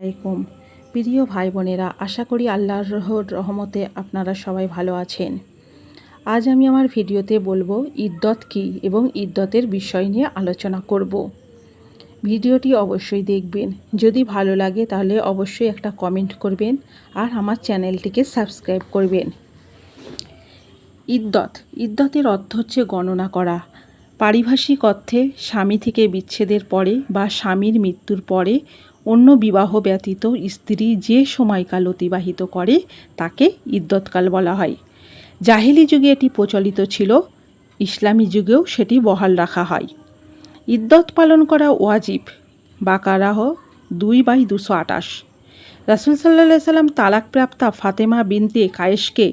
আলাইকুম। প্রিয় ভাই বোনেরা আশা করি আল্লাহর রহমতে আপনারা সবাই ভালো আছেন। আজ আমি আমার ভিডিওতে বলব ইদ্যত কী এবং ইদ্যতের বিষয় নিয়ে আলোচনা করব। ভিডিওটি অবশ্যই দেখবেন। যদি ভালো লাগে তাহলে অবশ্যই একটা কমেন্ট করবেন আর আমার চ্যানেলটিকে সাবস্ক্রাইব করবেন। ইদ্যত ইদ্যতের অর্থ হচ্ছে গণনা করা। পারিভাষিক অর্থে স্বামী থেকে বিচ্ছেদের পরে বা স্বামীর মৃত্যুর পরে অন্য বিবাহ ব্যতীত স্ত্রী যে সময়কাল অতিবাহিত করে তাকে ইদ্যৎকাল বলা হয়। জাহেলি যুগে এটি প্রচলিত ছিল, ইসলামী যুগেও সেটি বহাল রাখা হয়। ইদ্যত পালন করা ওয়াজিব, বাকারাহ দুই বাই দুশো আটাশ রাসুল সাল্লাম তালাকপ্রাপ্তা ফাতেমা বিনতে কায়েশকে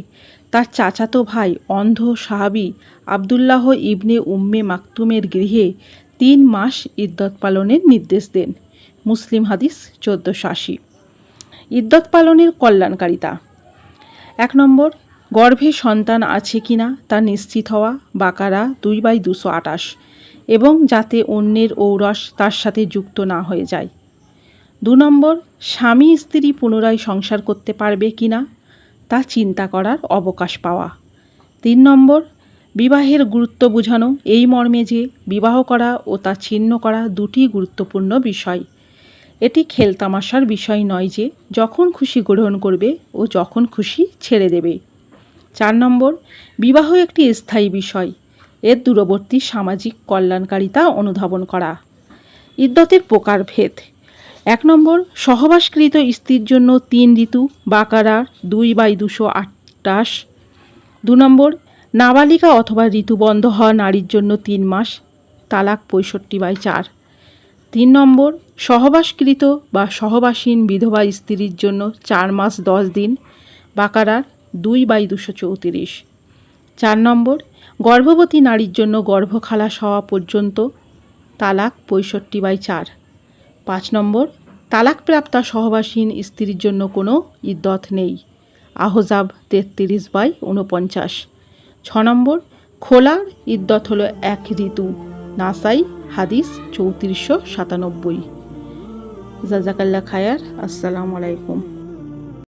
তার চাচাতো ভাই অন্ধ সাহাবি আবদুল্লাহ ইবনে উম্মে মাকতুমের গৃহে তিন মাস ইদ্যত পালনের নির্দেশ দেন। মুসলিম হাদিস চোদ্দোশো আশি। ইদ্যত পালনের কল্যাণকারিতা। এক নম্বর, গর্ভে সন্তান আছে কিনা তা নিশ্চিত হওয়া বাকারা দুই বাই দুশো আটাশ এবং যাতে অন্যের ঔরস তার সাথে যুক্ত না হয়ে যায়। দু নম্বর, স্বামী স্ত্রী পুনরায় সংসার করতে পারবে কিনা তা চিন্তা করার অবকাশ পাওয়া। তিন নম্বর, বিবাহের গুরুত্ব বোঝানো। এই মর্মে যে বিবাহ করা ও তা ছিন্ন করা দুটি গুরুত্বপূর্ণ বিষয়। এটি খেলতামাশার বিষয় নয় যে যখন খুশি গ্রহণ করবে ও যখন খুশি ছেড়ে দেবে। চার নম্বর, বিবাহ একটি স্থায়ী বিষয়। এর দূরবর্তী সামাজিক কল্যাণকারিতা অনুধাবন করা। ইদ্যতের প্রকারভেদ। এক নম্বর, সহবাসকৃত স্ত্রীর জন্য তিন ঋতু, বাকারা দুই বাই দুশো আটাশ দু নম্বর, নাবালিকা অথবা ঋতুবন্ধ হওয়া নারীর জন্য তিন মাস, তালাক পঁয়ষট্টি বাই চার। তিন নম্বর, সহবাসকৃত বা সহবাসীন বিধবা স্ত্রীর জন্য চার মাস, দশ দিন বাকারার দুই বাই দুশো চৌত্রিশ। চার নম্বর, গর্ভবতী নারীর জন্য গর্ভখালাস হওয়া পর্যন্ত তালাক পঁয়ষট্টি বাই চার। পাঁচ নম্বর, তালাকপ্রাপ্তা সহবাসীন স্ত্রীর জন্য কোনো ইদ্যত নেই। আহজাব তেত্রিশ বাই উনপঞ্চাশ ছ নম্বর, খোলার ইদ্যত হলো এক ঋতু। নাসাই, হাদিস চৌত্রিশশো সাতানব্বই। জাজাকাল্লা খায়ার, আসসালামু আলাইকুম।